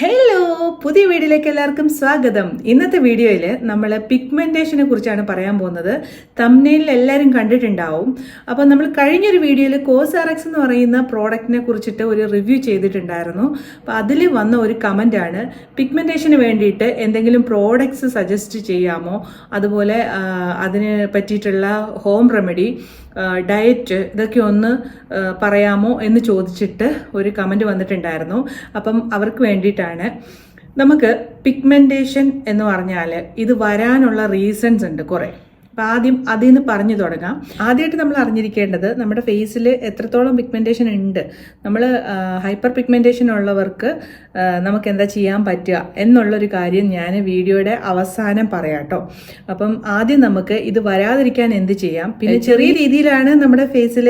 Hello പുതിയ വീഡിയോയിലേക്ക് എല്ലാവർക്കും സ്വാഗതം. ഇന്നത്തെ വീഡിയോയിൽ നമ്മൾ പിഗ്മെന്റേഷനെ കുറിച്ചാണ് പറയാൻ പോകുന്നത്. തമ്നയിൽ എല്ലാവരും കണ്ടിട്ടുണ്ടാവും. അപ്പോൾ നമ്മൾ കഴിഞ്ഞൊരു വീഡിയോയിൽ കോസാറക്സ് എന്ന് പറയുന്ന പ്രോഡക്റ്റിനെ കുറിച്ചിട്ട് ഒരു റിവ്യൂ ചെയ്തിട്ടുണ്ടായിരുന്നു. അപ്പോൾ അതിൽ വന്ന ഒരു കമന്റാണ് പിഗ്മെന്റേഷന് വേണ്ടിയിട്ട് എന്തെങ്കിലും പ്രോഡക്ട്സ് സജസ്റ്റ് ചെയ്യാമോ? അതുപോലെ അതിന് പറ്റിയിട്ടുള്ള ഹോം റെമഡി ഡയറ്റ് ഇതൊക്കെ ഒന്ന് പറയാമോ? എന്ന് ചോദിച്ചിട്ട് ഒരു കമന്റ് വന്നിട്ടുണ്ടായിരുന്നു. അപ്പം അവർക്ക് വേണ്ടിയിട്ടാണ് നമുക്ക് പിഗ്മെന്റേഷൻ എന്ന് പറഞ്ഞാൽ ഇത് വരാനുള്ള റീസൺസ് ഉണ്ട് കുറേ. അപ്പം ആദ്യം അതിൽ നിന്ന് പറഞ്ഞു തുടങ്ങാം. ആദ്യമായിട്ട് നമ്മൾ അറിഞ്ഞിരിക്കേണ്ടത് നമ്മുടെ ഫേസിൽ എത്രത്തോളം പിഗ്മെന്റേഷൻ ഉണ്ട്. നമ്മൾ ഹൈപ്പർ പിഗ്മെന്റേഷൻ ഉള്ളവർക്ക് നമുക്ക് എന്താ ചെയ്യാൻ പറ്റുക എന്നുള്ളൊരു കാര്യം ഞാൻ വീഡിയോയുടെ അവസാനം പറയാം കേട്ടോ അപ്പം ആദ്യം നമുക്ക് ഇത് വരാതിരിക്കാൻ എന്ത് ചെയ്യാം? പിന്നെ ചെറിയ രീതിയിലാണ് നമ്മുടെ ഫേസിൽ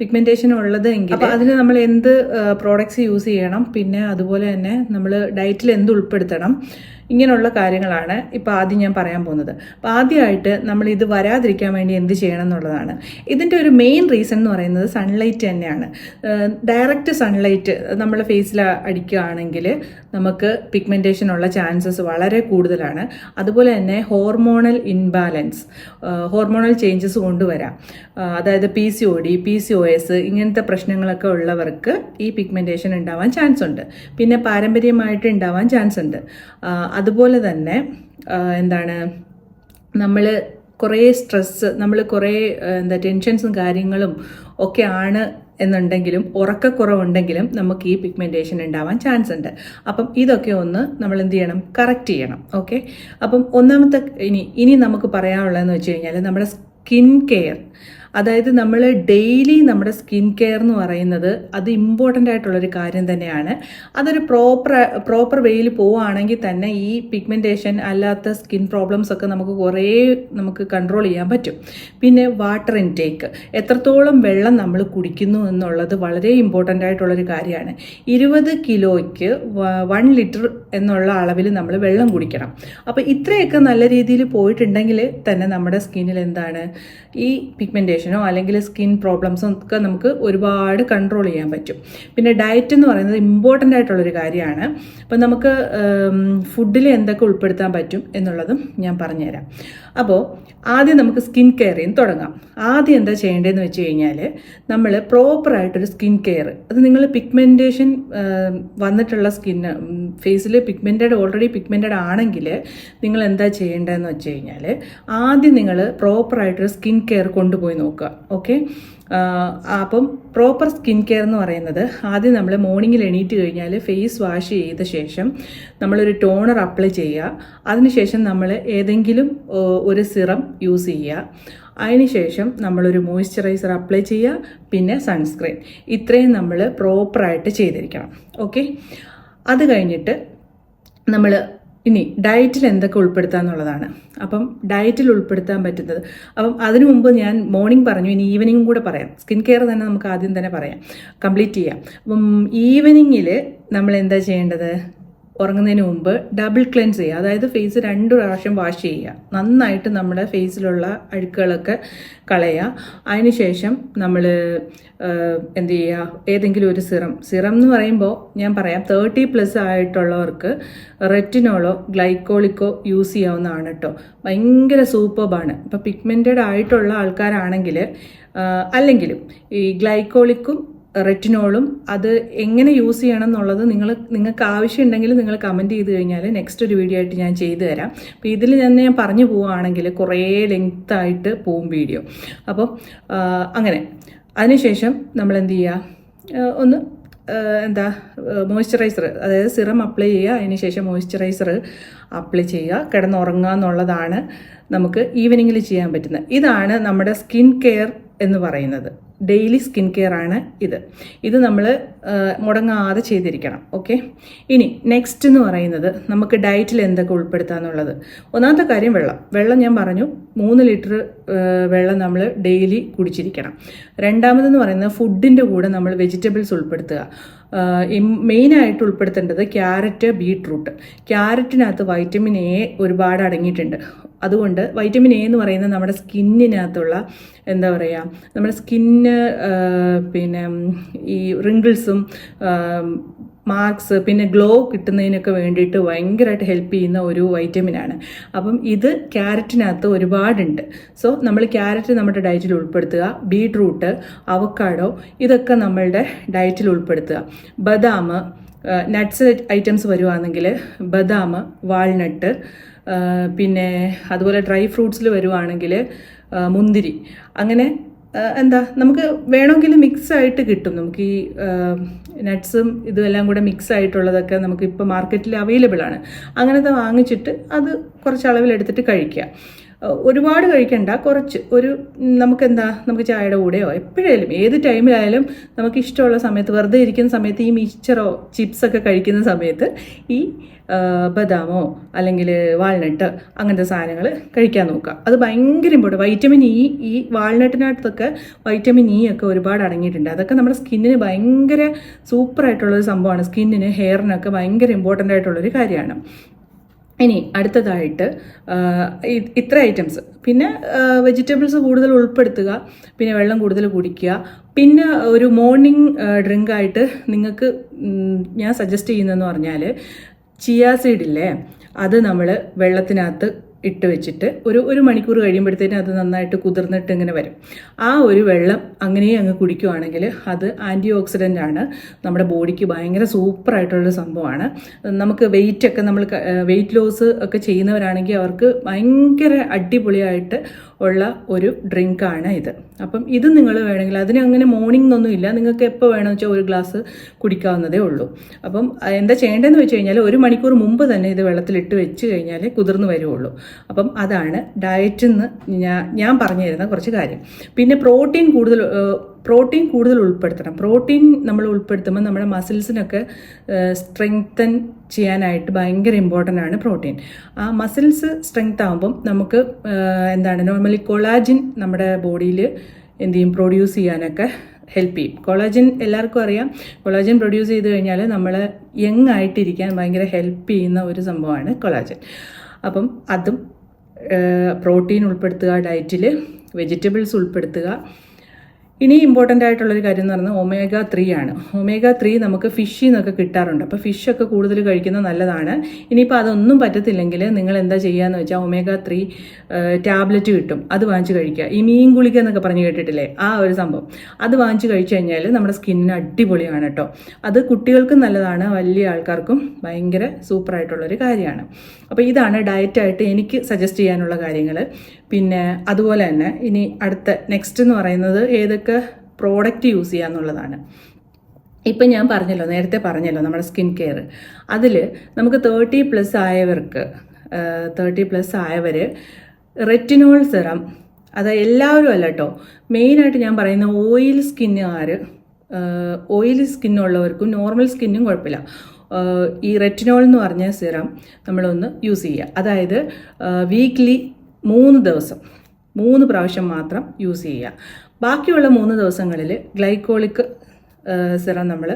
പിഗ്മെന്റേഷൻ ഉള്ളത് എങ്കിൽ അതിന് നമ്മൾ എന്ത് പ്രോഡക്ട്സ് യൂസ് ചെയ്യണം? പിന്നെ അതുപോലെ തന്നെ നമ്മൾ ഡയറ്റിൽ എന്ത് ഉൾപ്പെടുത്തണം? ഇങ്ങനെയുള്ള കാര്യങ്ങളാണ് ഇപ്പോൾ ആദ്യം ഞാൻ പറയാൻ പോകുന്നത്. അപ്പോൾ ആദ്യമായിട്ട് നമ്മൾ ഇത് വരാതിരിക്കാൻ വേണ്ടി എന്ത് ചെയ്യണം എന്നുള്ളതാണ്. ഇതിന്റെ ഒരു മെയിൻ റീസൺ എന്ന് പറയുന്നത് സൺലൈറ്റ് തന്നെയാണ്. ഡയറക്റ്റ് സൺലൈറ്റ് നമ്മൾ ഫേസിൽ അടിക്കുകയാണെങ്കിൽ നമുക്ക് പിഗ്മെന്റേഷൻ ഉള്ള ചാൻസസ് വളരെ കൂടുതലാണ്. അതുപോലെ തന്നെ ഹോർമോണൽ ഇൻബാലൻസ് ഹോർമോണൽ ചേഞ്ചസ് കൊണ്ടുവരാം. അതായത് P C O D P C O S ഇങ്ങനത്തെ പ്രശ്നങ്ങളൊക്കെ ഉള്ളവർക്ക് ഈ പിഗ്മെന്റേഷൻ ഉണ്ടാവാൻ ചാൻസ് ഉണ്ട്. പിന്നെ പാരമ്പര്യമായിട്ട് ഉണ്ടാവാൻ ചാൻസ് ഉണ്ട്. അതുപോലെ തന്നെ എന്താണ് നമ്മൾ കുറേ സ്ട്രെസ്സ് നമ്മൾ കുറേ എന്താ ടെൻഷൻസും കാര്യങ്ങളും ഒക്കെ ആണ് എന്നുണ്ടെങ്കിലും ഉറക്കക്കുറവുണ്ടെങ്കിലും നമുക്ക് ഈ പിഗ്മെന്റേഷൻ ഉണ്ടാവാൻ ചാൻസ് ഉണ്ട്. അപ്പം ഇതൊക്കെ ഒന്ന് നമ്മൾ എന്ത് ചെയ്യണം? കറക്റ്റ് ചെയ്യണം. ഓക്കെ അപ്പം ഒന്നാമത്തെ ഇനി ഇനി നമുക്ക് പറയാനുള്ളതെന്ന് വെച്ച് കഴിഞ്ഞാൽ നമ്മുടെ സ്കിൻ കെയർ അതായത് നമ്മൾ ഡെയിലി നമ്മുടെ സ്കിൻ കെയർ എന്ന് പറയുന്നത് അത് ഇമ്പോർട്ടന്റ് ആയിട്ടുള്ളൊരു കാര്യം തന്നെയാണ്. അതൊരു പ്രോപ്പർ പ്രോപ്പർ വേയിൽ പോവുകയാണെങ്കിൽ തന്നെ ഈ പിഗ്മെന്റേഷൻ അല്ലാത്ത സ്കിൻ പ്രോബ്ലംസ് ഒക്കെ നമുക്ക് കുറേ നമുക്ക് കൺട്രോൾ ചെയ്യാൻ പറ്റും. പിന്നെ വാട്ടർ ഇൻടേക്ക്. എത്രത്തോളം വെള്ളം നമ്മൾ കുടിക്കുന്നു എന്നുള്ളത് വളരെ ഇമ്പോർട്ടന്റ് ആയിട്ടുള്ളൊരു കാര്യമാണ്. ഇരുപത് കിലോയ്ക്ക് വൺ ലിറ്റർ എന്നുള്ള അളവിൽ നമ്മൾ വെള്ളം കുടിക്കണം. അപ്പോൾ ഇത്രയൊക്കെ നല്ല രീതിയിൽ പോയിട്ടുണ്ടെങ്കിൽ തന്നെ നമ്മുടെ സ്കിന്നിൽ എന്താണ്? ഈ പിഗ്മെന്റേഷനോ അല്ലെങ്കിൽ സ്കിൻ പ്രോബ്ലംസോ ഒക്കെ നമുക്ക് ഒരുപാട് കൺട്രോൾ ചെയ്യാൻ പറ്റും. പിന്നെ ഡയറ്റ് എന്ന് പറയുന്നത് ഇമ്പോർട്ടന്റ് ആയിട്ടുള്ളൊരു കാര്യമാണ്. അപ്പോൾ നമുക്ക് ഫുഡിൽ എന്തൊക്കെ ഉൾപ്പെടുത്താൻ പറ്റും എന്നുള്ളതും ഞാൻ പറഞ്ഞുതരാം. അപ്പോൾ ആദ്യം നമുക്ക് സ്കിൻ കെയറിൽ നിന്ന് തുടങ്ങാം. ആദ്യം എന്താ ചെയ്യേണ്ടതെന്ന് വെച്ച് കഴിഞ്ഞാൽ നമ്മൾ പ്രോപ്പറായിട്ടൊരു സ്കിൻ കെയർ അത് നിങ്ങൾ പിഗ്മെന്റേഷൻ വന്നിട്ടുള്ള സ്കിന്ന് ഫേസിൽ പിഗ്മെന്റഡ് ഓൾറെഡി പിഗ്മെന്റഡ് ആണെങ്കിൽ നിങ്ങൾ എന്താ ചെയ്യേണ്ടതെന്ന് വെച്ച് കഴിഞ്ഞാൽ ആദ്യം നിങ്ങൾ പ്രോപ്പറായിട്ടൊരു സ്കിൻ കെയർ കൊണ്ടുപോയി നോക്കുക. ഓക്കെ അപ്പം പ്രോപ്പർ സ്കിൻ കെയർ എന്ന് പറയുന്നത് ആദ്യം നമ്മൾ മോർണിംഗിൽ എണീറ്റ് കഴിഞ്ഞാൽ ഫേസ് വാഷ് ചെയ്ത ശേഷം നമ്മളൊരു ടോണർ അപ്ലൈ ചെയ്യുക. അതിനുശേഷം നമ്മൾ ഏതെങ്കിലും ഒരു സിറം യൂസ് ചെയ്യുക. അതിനുശേഷം നമ്മളൊരു മോയ്സ്ചറൈസർ അപ്ലൈ ചെയ്യുക. പിന്നെ സൺസ്ക്രീൻ ഇത്രയും നമ്മൾ പ്രോപ്പറായിട്ട് ചെയ്തിരിക്കണം. ഓക്കെ അത് കഴിഞ്ഞിട്ട് നമ്മൾ ഇനി ഡയറ്റിൽ എന്തൊക്കെ ഉൾപ്പെടുത്താം എന്നുള്ളതാണ്. അപ്പം ഡയറ്റിൽ ഉൾപ്പെടുത്താൻ പറ്റുന്നത്. അപ്പം അതിനു മുമ്പ് ഞാൻ മോർണിംഗ് പറഞ്ഞു ഇനി ഈവനിങ്ങും കൂടെ പറയാം. സ്കിൻ കെയർ തന്നെ നമുക്ക് ആദ്യം തന്നെ പറയാം. കംപ്ലീറ്റ് ചെയ്യാം. അപ്പം ഈവനിങ്ങിൽ നമ്മൾ എന്താ ചെയ്യേണ്ടത്? ഉറങ്ങുന്നതിന് മുമ്പ് ഡബിൾ ക്ലെൻസ് ചെയ്യുക. അതായത് ഫേസ് രണ്ട് പ്രാവശ്യം വാഷ് ചെയ്യുക. നന്നായിട്ട് നമ്മുടെ ഫേസിലുള്ള അഴുക്കുകളൊക്കെ കളയുക. അതിനുശേഷം നമ്മൾ എന്ത് ചെയ്യുക? ഏതെങ്കിലും ഒരു സിറം. സിറം എന്ന് പറയുമ്പോൾ ഞാൻ പറയാം തേർട്ടി പ്ലസ് ആയിട്ടുള്ളവർക്ക് റെറ്റിനോളോ ഗ്ലൈക്കോളിക്കോ യൂസ് ചെയ്യാവുന്നതാണ് കേട്ടോ ഭയങ്കര സൂപ്പർബാണ് ഇപ്പോൾ പിഗ്മെന്റഡ് ആയിട്ടുള്ള ആൾക്കാരാണെങ്കിൽ അല്ലെങ്കിലും ഈ ഗ്ലൈക്കോളിക്കും റെറ്റിനോളും അത് എങ്ങനെ യൂസ് ചെയ്യണം എന്നുള്ളത് നിങ്ങൾ നിങ്ങൾക്ക് ആവശ്യമുണ്ടെങ്കിൽ നിങ്ങൾ കമന്റ് ചെയ്ത് കഴിഞ്ഞാൽ നെക്സ്റ്റ് ഒരു വീഡിയോ ആയിട്ട് ഞാൻ ചെയ്തു തരാം. അപ്പോൾ ഇതിൽ തന്നെ ഞാൻ പറഞ്ഞു പോവുകയാണെങ്കിൽ കുറേ ലെങ്ത് ആയിട്ട് പോവും വീഡിയോ അപ്പം അങ്ങനെ. അതിനുശേഷം നമ്മൾ എന്ത് ചെയ്യുക? ഒന്ന് എന്താ മോയ്സ്ചറൈസർ അതായത് സിറം അപ്ലൈ ചെയ്യുക. അതിനുശേഷം മോയ്സ്ചറൈസർ അപ്ലൈ ചെയ്യുക. കിടന്നുറങ്ങുക എന്നുള്ളതാണ് നമുക്ക് ഈവനിങ്ങിൽ ചെയ്യാൻ പറ്റുന്നത്. ഇതാണ് നമ്മുടെ സ്കിൻ കെയർ എന്ന് പറയുന്നത്. ഡെയിലി സ്കിൻ കെയർ ആണ് ഇത് ഇത് നമ്മൾ മുടങ്ങാതെ ചെയ്തിരിക്കണം. ഓക്കെ? ഇനി നെക്സ്റ്റ് എന്ന് പറയുന്നത് നമുക്ക് ഡയറ്റിൽ എന്തൊക്കെ ഉൾപ്പെടുത്താന്നുള്ളത്. ഒന്നാമത്തെ കാര്യം വെള്ളം. വെള്ളം ഞാൻ പറഞ്ഞു മൂന്ന് ലിറ്റർ വെള്ളം നമ്മൾ ഡെയിലി കുടിച്ചിരിക്കണം. രണ്ടാമതെന്ന് പറയുന്നത് ഫുഡിന്റെ കൂടെ നമ്മൾ വെജിറ്റബിൾസ് ഉൾപ്പെടുത്തുക. മെയിനായിട്ട് ഉൾപ്പെടുത്തേണ്ടത് ക്യാരറ്റ് ബീട്രൂട്ട്. ക്യാരറ്റിനകത്ത് വൈറ്റമിൻ എ ഒരുപാട് അടങ്ങിയിട്ടുണ്ട്. അതുകൊണ്ട് വൈറ്റമിൻ എ എന്ന് പറയുന്നത് നമ്മുടെ സ്കിന്നിനകത്തുള്ള എന്താ പറയുക നമ്മുടെ സ്കിന്ന് പിന്നെ ഈ റിങ്കിൾസും മാർക്സ് പിന്നെ ഗ്ലോ കിട്ടുന്നതിനൊക്കെ വേണ്ടിയിട്ട് ഭയങ്കരമായിട്ട് ഹെൽപ്പ് ചെയ്യുന്ന ഒരു വൈറ്റമിനാണ് അപ്പം ഇത് ക്യാരറ്റിനകത്ത് ഒരുപാടുണ്ട്. സോ നമ്മൾ ക്യാരറ്റ് നമ്മുടെ ഡയറ്റിൽ ഉൾപ്പെടുത്തുക. ബീട്രൂട്ട് അവക്കാഡോ ഇതൊക്കെ നമ്മളുടെ ഡയറ്റിൽ ഉൾപ്പെടുത്തുക. ബദാം നട്ട്സ് ഐറ്റംസ് വരുവാണെങ്കിൽ ബദാം വാൾനട്ട് പിന്നെ അതുപോലെ ഡ്രൈ ഫ്രൂട്ട്സിൽ വരുവാണെങ്കിൽ മുന്തിരി. അങ്ങനെ എന്താ നമുക്ക് വേണമെങ്കിൽ മിക്സ് ആയിട്ട് കിട്ടും. നമുക്ക് ഈ നട്ട്സും ഇതുമെല്ലാം കൂടെ മിക്സ് ആയിട്ടുള്ളതൊക്കെ നമുക്ക് ഇപ്പോൾ മാർക്കറ്റിൽ അവൈലബിൾ ആണ് അങ്ങനത്തെ വാങ്ങിച്ചിട്ട് അത് കുറച്ച് അളവിലെടുത്തിട്ട് കഴിക്കുക ഒരുപാട് കഴിക്കണ്ട കുറച്ച്. ഒരു നമുക്കെന്താ നമുക്ക് ചായയുടെ കൂടെയോ? എപ്പോഴായാലും ഏത് ടൈമിലായാലും നമുക്ക് ഇഷ്ടമുള്ള സമയത്ത് വെറുതെ ഇരിക്കുന്ന സമയത്ത് ഈ മിക്സ്ചറോ ചിപ്സൊക്കെ കഴിക്കുന്ന സമയത്ത് ഈ ബദാമോ അല്ലെങ്കിൽ വാൾനട്ട് അങ്ങനത്തെ സാധനങ്ങൾ കഴിക്കാൻ നോക്കുക. അത് ഭയങ്കര ഇമ്പോർട്ടന്റ് വൈറ്റമിൻ ഇ ഈ വാൾനട്ടിനകത്തൊക്കെ വൈറ്റമിൻ ഇ ഒക്കെ ഒരുപാട് അടങ്ങിയിട്ടുണ്ട്. അതൊക്കെ നമ്മുടെ സ്കിന്നിന് ഭയങ്കര സൂപ്പറായിട്ടുള്ളൊരു സംഭവമാണ്. സ്കിന്നിന് ഹെയറിനൊക്കെ ഭയങ്കര ഇമ്പോർട്ടന്റ് ആയിട്ടുള്ളൊരു കാര്യമാണ്. ഇനി അടുത്തതായിട്ട് ഇത്ര ഐറ്റംസ് പിന്നെ വെജിറ്റബിൾസ് കൂടുതൽ ഉൾപ്പെടുത്തുക പിന്നെ വെള്ളം കൂടുതൽ കുടിക്കുക. പിന്നെ ഒരു മോർണിംഗ് ഡ്രിങ്ക് ആയിട്ട് നിങ്ങൾക്ക് ഞാൻ സജസ്റ്റ് ചെയ്യുന്നതെന്ന് പറഞ്ഞാൽ ചിയാ സീഡില്ലേ അത് നമ്മൾ വെള്ളത്തിനകത്ത് ഇട്ട് വെച്ചിട്ട് ഒരു ഒരു മണിക്കൂർ കഴിയുമ്പോഴത്തേനും അത് നന്നായിട്ട് കുതിർന്നിട്ട് ഇങ്ങനെ വരും. ആ ഒരു വെള്ളം അങ്ങനെ അങ്ങ് കുടിക്കുവാണെങ്കിൽ അത് ആന്റി ഓക്സിഡന്റ് ആണ്. നമ്മുടെ ബോഡിക്ക് ഭയങ്കര സൂപ്പറായിട്ടുള്ളൊരു സംഭവമാണ്. നമുക്ക് വെയിറ്റ് ഒക്കെ നമ്മൾ വെയിറ്റ് ലോസ് ഒക്കെ ചെയ്യുന്നവരാണെങ്കിൽ അവർക്ക് ഭയങ്കര അടിപൊളിയായിട്ട് ഉള്ള ഒരു ഡ്രിങ്കാണ് ഇത്. അപ്പം ഇത് നിങ്ങൾ വേണമെങ്കിൽ അതിന് അങ്ങനെ മോർണിംഗ് ഒന്നും ഇല്ല. നിങ്ങൾക്ക് എപ്പോൾ വേണമെന്ന് വെച്ചാൽ ഒരു ഗ്ലാസ് കുടിക്കാവുന്നതേ ഉള്ളൂ. അപ്പം എന്താ ചെയ്യേണ്ടതെന്ന് വെച്ച് കഴിഞ്ഞാൽ ഒരു മണിക്കൂർ മുമ്പ് തന്നെ ഇത് വെള്ളത്തിലിട്ട് വെച്ച് കഴിഞ്ഞാൽ കുതിർന്നു വരുവുള്ളൂ. അപ്പം അതാണ് ഡയറ്റിൽ നിന്ന് ഞാൻ ഞാൻ പറഞ്ഞു തരുന്ന കുറച്ച് കാര്യം. പിന്നെ പ്രോട്ടീൻ കൂടുതൽ പ്രോട്ടീൻ കൂടുതൽ ഉൾപ്പെടുത്തണം. പ്രോട്ടീൻ നമ്മൾ ഉൾപ്പെടുത്തുമ്പോൾ നമ്മുടെ മസിൽസിനൊക്കെ സ്ട്രെങ്തൻ ചെയ്യാനായിട്ട് ഭയങ്കര ഇമ്പോർട്ടന്റ് ആണ് പ്രോട്ടീൻ. ആ മസിൽസ് സ്ട്രെങ്ത് ആകുമ്പം നമുക്ക് എന്താണ് നോർമലി കൊളാജിൻ നമ്മുടെ ബോഡിയിൽ എന്ത് ചെയ്യും? പ്രൊഡ്യൂസ് ചെയ്യാനൊക്കെ ഹെൽപ്പ് ചെയ്യും. കൊളാജിൻ എല്ലാവർക്കും അറിയാം. കൊളാജിൻ പ്രൊഡ്യൂസ് ചെയ്ത് കഴിഞ്ഞാൽ നമ്മൾ യങ് ആയിട്ടിരിക്കാൻ ഭയങ്കര ഹെൽപ്പ് ചെയ്യുന്ന ഒരു സംഭവമാണ് കൊളാജിൻ അപ്പം അതും പ്രോട്ടീൻ ഉൾപ്പെടുത്തുക ഡയറ്റിൽ വെജിറ്റബിൾസ് ഉൾപ്പെടുത്തുക ഇനി ഇമ്പോർട്ടന്റ് ആയിട്ടുള്ളൊരു കാര്യം എന്ന് പറഞ്ഞാൽ ഒമേഗ ത്രീ ആണ്. ഒമേഗ ത്രീ നമുക്ക് ഫിഷിൽ നിന്നൊക്കെ കിട്ടാറുണ്ട്. അപ്പോൾ ഫിഷൊക്കെ കൂടുതൽ കഴിക്കുന്നത് നല്ലതാണ്. ഇനിയിപ്പോൾ അതൊന്നും പറ്റത്തില്ലെങ്കിൽ നിങ്ങൾ എന്താ ചെയ്യുകയെന്ന് വെച്ചാൽ ഒമേഗ ത്രീ ടാബ്ലറ്റ് കിട്ടും. അത് വാങ്ങിച്ച് കഴിക്കുക. ഈ മീൻ ഗുളിക എന്നൊക്കെ പറഞ്ഞ് കേട്ടിട്ടില്ലേ? ആ ഒരു സംഭവം. അത് വാങ്ങിച്ച് കഴിച്ചു കഴിഞ്ഞാൽ നമ്മുടെ സ്കിന്നിന് അടിപൊളിയാണ് കേട്ടോ അത് കുട്ടികൾക്കും നല്ലതാണ് വലിയ ആൾക്കാർക്കും ഭയങ്കര സൂപ്പറായിട്ടുള്ളൊരു കാര്യമാണ്. അപ്പോൾ ഇതാണ് ഡയറ്റായിട്ട് എനിക്ക് സജസ്റ്റ് ചെയ്യാനുള്ള കാര്യങ്ങൾ പിന്നെ അതുപോലെ തന്നെ ഇനി അടുത്ത നെക്സ്റ്റ് എന്ന് പറയുന്നത് ഏതൊക്കെ പ്രോഡക്റ്റ് യൂസ് ചെയ്യുക എന്നുള്ളതാണ് ഇപ്പം ഞാൻ പറഞ്ഞല്ലോ നേരത്തെ പറഞ്ഞല്ലോ നമ്മുടെ സ്കിൻ കെയർ അതിൽ നമുക്ക് തേർട്ടി പ്ലസ് ആയവർക്ക് തേർട്ടി പ്ലസ് ആയവർ റെറ്റിനോൾ സെറം അത് എല്ലാവരും അല്ല കേട്ടോ മെയിനായിട്ട് ഞാൻ പറയുന്ന ഓയിൽ സ്കിന്നുകാർ ഓയിൽ സ്കിന്നുള്ളവർക്കും നോർമൽ സ്കിന്നും കുഴപ്പമില്ല. ഈ റെറ്റിനോൾ എന്ന് പറഞ്ഞ സിറം നമ്മളൊന്ന് യൂസ് ചെയ്യുക. അതായത് വീക്ക്ലി മൂന്ന് ദിവസം മൂന്ന് പ്രാവശ്യം മാത്രം യൂസ് ചെയ്യുക. ബാക്കിയുള്ള മൂന്ന് ദിവസങ്ങളിൽ ഗ്ലൈക്കോളിക് സിറം നമ്മൾ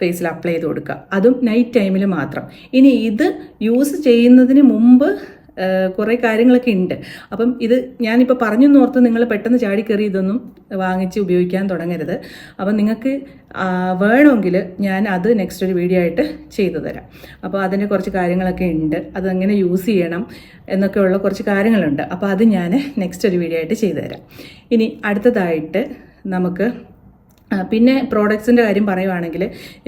ഫേസിൽ അപ്ലൈ ചെയ്ത് കൊടുക്കുക. അതും നൈറ്റ് ടൈമിൽ മാത്രം. ഇനി ഇത് യൂസ് ചെയ്യുന്നതിന് മുമ്പ് കുറേ കാര്യങ്ങളൊക്കെ ഉണ്ട്. അപ്പം ഇത് ഞാനിപ്പോൾ പറഞ്ഞു ഓർത്ത് നിങ്ങൾ പെട്ടെന്ന് ചാടി കയറി ഇതൊന്നും വാങ്ങിച്ച് ഉപയോഗിക്കാൻ തുടങ്ങരുത്. അപ്പം നിങ്ങൾക്ക് വേണമെങ്കിൽ ഞാൻ അത് നെക്സ്റ്റ് ഒരു വീഡിയോ ആയിട്ട് ചെയ്തു തരാം. അപ്പോൾ അതിന്റെ കുറച്ച് കാര്യങ്ങളൊക്കെ ഉണ്ട്. അതെങ്ങനെ യൂസ് ചെയ്യണം എന്നൊക്കെയുള്ള കുറച്ച് കാര്യങ്ങളുണ്ട്. അപ്പോൾ അത് ഞാൻ നെക്സ്റ്റ് ഒരു വീഡിയോ ആയിട്ട് ചെയ്തു തരാം. ഇനി അടുത്തതായിട്ട് നമുക്ക് പിന്നെ പ്രോഡക്ട്സിന്റെ കാര്യം പറയുവാണെങ്കിൽ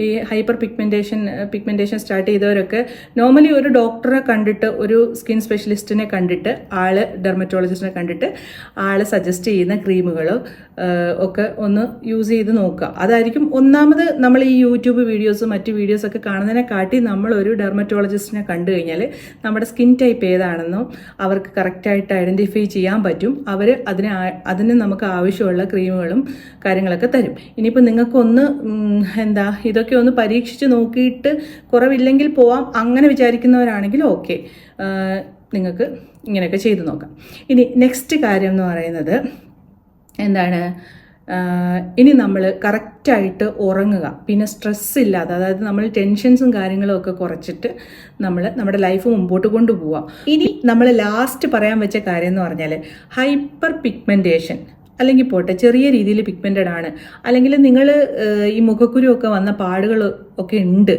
ഈ ഹൈപ്പർ പിഗ്മെന്റേഷൻ പിഗ്മെന്റേഷൻ സ്റ്റാർട്ട് ചെയ്തവരൊക്കെ നോർമലി ഒരു ഡോക്ടറെ കണ്ടിട്ട് ഒരു സ്കിൻ സ്പെഷ്യലിസ്റ്റിനെ കണ്ടിട്ട് ആൾ ഡെർമറ്റോളജിസ്റ്റിനെ കണ്ടിട്ട് ആൾ സജസ്റ്റ് ചെയ്യുന്ന ക്രീമുകൾ ഒക്കെ ഒന്ന് യൂസ് ചെയ്ത് നോക്കുക. അതായിരിക്കും ഒന്നാമത് നമ്മൾ ഈ യൂട്യൂബ് വീഡിയോസ് മറ്റ് വീഡിയോസൊക്കെ കാണുന്നതിനെ കാട്ടി നമ്മൾ ഒരു ഡെർമറ്റോളജിസ്റ്റിനെ കണ്ടു കഴിഞ്ഞാൽ നമ്മുടെ സ്കിൻ ടൈപ്പ് ഏതാണെന്നും അവർക്ക് കറക്റ്റായിട്ട് ഐഡന്റിഫൈ ചെയ്യാൻ പറ്റും. അവർ അതിന് അതിന് നമുക്ക് ആവശ്യമുള്ള ക്രീമുകളും കാര്യങ്ങളൊക്കെ തരും. ഇനിയിപ്പോൾ നിങ്ങൾക്കൊന്ന് എന്താ ഇതൊക്കെ ഒന്ന് പരീക്ഷിച്ച് നോക്കിയിട്ട് കുറവില്ലെങ്കിൽ പോവാം അങ്ങനെ വിചാരിക്കുന്നവരാണെങ്കിൽ ഓക്കെ. നിങ്ങൾക്ക് ഇങ്ങനെയൊക്കെ ചെയ്തു നോക്കാം. ഇനി നെക്സ്റ്റ് കാര്യം എന്ന് പറയുന്നത് എന്താണ്? ഇനി നമ്മൾ കറക്റ്റായിട്ട് ഉറങ്ങുക. പിന്നെ സ്ട്രെസ് ഇല്ലാതെ അതായത് നമ്മൾ ടെൻഷൻസും കാര്യങ്ങളും ഒക്കെ കുറച്ചിട്ട് നമ്മൾ നമ്മുടെ ലൈഫ് മുമ്പോട്ട് കൊണ്ടുപോവാം. ഇനി നമ്മൾ ലാസ്റ്റ് പറയാൻ വെച്ച കാര്യം എന്ന് പറഞ്ഞാൽ ഹൈപ്പർ പിഗ്മെന്റേഷൻ അല്ലെങ്കിൽ പോട്ടെ ചെറിയ രീതിയിൽ പിഗ്മെന്റഡ് ആണ്. അല്ലെങ്കിൽ നിങ്ങൾ ഈ മുഖക്കുരു ഒക്കെ വന്ന പാടുകൾ ഒക്കെ ഉണ്ട്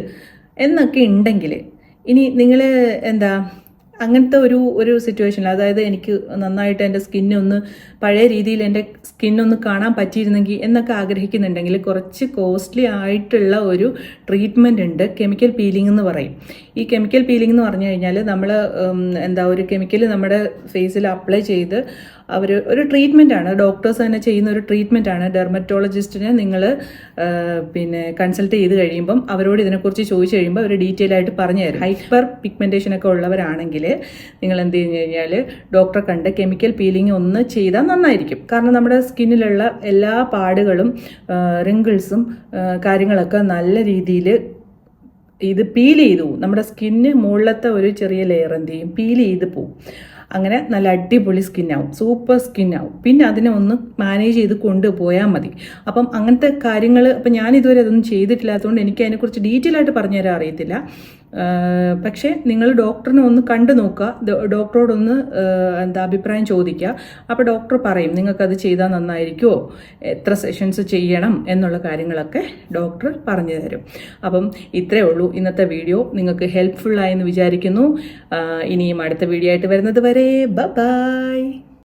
എന്നൊക്കെ ഉണ്ടെങ്കിൽ ഇനി നിങ്ങൾ എന്താ അങ്ങനത്തെ ഒരു ഒരു സിറ്റുവേഷനിൽ അതായത് എനിക്ക് നന്നായിട്ട് എന്റെ സ്കിന്നൊന്ന് പഴയ രീതിയിൽ എന്റെ സ്കിന്നൊന്ന് കാണാൻ പറ്റിയിരുന്നെങ്കിൽ എന്നൊക്കെ ആഗ്രഹിക്കുന്നുണ്ടെങ്കിൽ കുറച്ച് കോസ്റ്റ്ലി ആയിട്ടുള്ള ഒരു ട്രീറ്റ്മെന്റ് ഉണ്ട് കെമിക്കൽ പീലിംഗ് എന്ന് പറയും. ഈ കെമിക്കൽ പീലിംഗ് എന്ന് പറഞ്ഞു കഴിഞ്ഞാൽ നമ്മൾ എന്താ ഒരു കെമിക്കൽ നമ്മുടെ ഫേസിൽ അപ്ലൈ ചെയ്ത് അവർ ഒരു ട്രീറ്റ്മെന്റ് ആണ്. ഡോക്ടേഴ്സ് തന്നെ ചെയ്യുന്ന ഒരു ട്രീറ്റ്മെന്റ് ആണ്. ഡെർമറ്റോളജിസ്റ്റിനെ നിങ്ങൾ പിന്നെ കൺസൾട്ട് ചെയ്ത് കഴിയുമ്പം അവരോട് ഇതിനെക്കുറിച്ച് ചോദിച്ചു കഴിയുമ്പോൾ അവർ ഡീറ്റെയിൽ ആയിട്ട് പറഞ്ഞു തരും. ഹൈപ്പർ പിഗ്മെന്റേഷൻ ഒക്കെ ഉള്ളവരാണെങ്കിൽ നിങ്ങൾ എന്ത് ചെയ്ത് കഴിഞ്ഞാൽ ഡോക്ടറെ കണ്ട് കെമിക്കൽ പീലിംഗ് ഒന്ന് ചെയ്താൽ നന്നായിരിക്കും. കാരണം നമ്മുടെ സ്കിന്നിലുള്ള എല്ലാ പാടുകളും റിങ്കിൾസും കാര്യങ്ങളൊക്കെ നല്ല രീതിയിൽ ഇത് പീൽ ചെയ്തു നമ്മുടെ സ്കിന്ന് മുകളിലത്തെ ഒരു ചെറിയ ലെയർ എന്ത് ചെയ്യും? പീൽ ചെയ്ത് പോവും അങ്ങനെ നല്ല അടിപൊളി സ്കിൻ ആവും. സൂപ്പർ സ്കിൻ ആവും. പിന്നെ അതിനെ ഒന്ന് മാനേജ് ചെയ്ത് കൊണ്ടുപോയാൽ മതി. അപ്പം അങ്ങനത്തെ കാര്യങ്ങൾ അപ്പം ഞാൻ ഇതുവരെ അതൊന്നും ചെയ്തിട്ടില്ലാത്തതുകൊണ്ട് എനിക്ക് അതിനെക്കുറിച്ച് ഡീറ്റെയിൽ ആയിട്ട് പറഞ്ഞുതരാൻ അറിയത്തില്ല. പക്ഷേ നിങ്ങൾ ഡോക്ടറിനെ ഒന്ന് കണ്ടു നോക്കുക. ഡോക്ടറോടൊന്ന് എന്താ അഭിപ്രായം ചോദിക്കുക. അപ്പോൾ ഡോക്ടർ പറയും നിങ്ങൾക്കത് ചെയ്താൽ നന്നായിരിക്കുമോ എത്ര സെഷൻസ് ചെയ്യണം? എന്നുള്ള കാര്യങ്ങളൊക്കെ ഡോക്ടർ പറഞ്ഞു തരും. അപ്പം ഇത്രയേ ഉള്ളൂ ഇന്നത്തെ വീഡിയോ. നിങ്ങൾക്ക് ഹെൽപ്ഫുള്ളായെന്ന് വിചാരിക്കുന്നു. ഇനിയും അടുത്ത വീഡിയോ ആയിട്ട് വരുന്നത് വരെ. ബ ബായ്